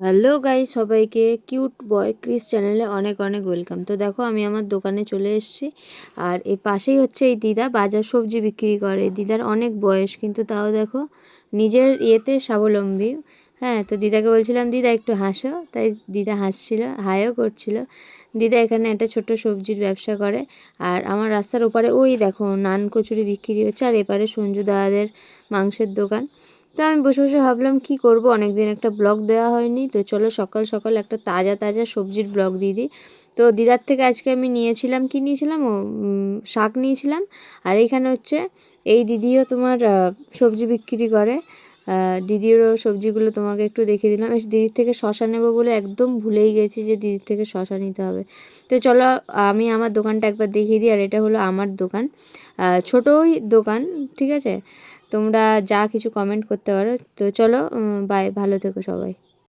Hello guy সবাইকে cute বয় Chris চ্যানেলে অনেক অনেক ওয়েলকাম তো দেখো, আমি আমার দোকানে চলে এসেছি। আর এই পাশেই হচ্ছে এই দিদা, বাজার সবজি বিক্রি করে। দিদার অনেক বয়স, কিন্তু তাও দেখো, নিজের ইয়েতে স্বাবলম্বী। হ্যাঁ তো দিদাকে বলছিলাম, দিদা, একটু হাসো। তাই দিদা হাসছিল হাইও করছিল। দিদা এখানে একটা ছোট সবজির ব্যবসা করে। আর আমার রাস্তার ওপারে, ওই দেখো, নান কচুরি বিক্রি হচ্ছে। আর এপারে সঞ্জু দাদাদের মাংসের দোকান। তো আমি বসে বসে ভাবলাম, কি করব? অনেক দিন একটা ব্লগ দেওয়া হয়নি। তো চলো সকাল সকাল একটা তাজা তাজা সবজির ব্লগ দিয়ে দিই। তো দিদার থেকে আজকে আমি নিয়েছিলাম, কি নিয়েছিলাম? ও শাক নিয়েছিলাম। আর এখানে হচ্ছে, এই দিদিও তোমার সবজি বিক্রি করে। দিদিরও সবজিগুলো তোমাকে একটু দেখিয়ে দিলাম। দিদির থেকে শশা নেব বলে একদম ভুলেই গেছি যে দিদির থেকে শশা নিতে হবে। তো চলো, আমি আমার দোকানটা একবার দেখিয়ে দিই, আর এটা হলো আমার দোকান। ছোটোই দোকান, ঠিক আছে? তোমরা যা কিছু কমেন্ট করতে পারো। তো চলো বাই ভালো থেকো সবাই।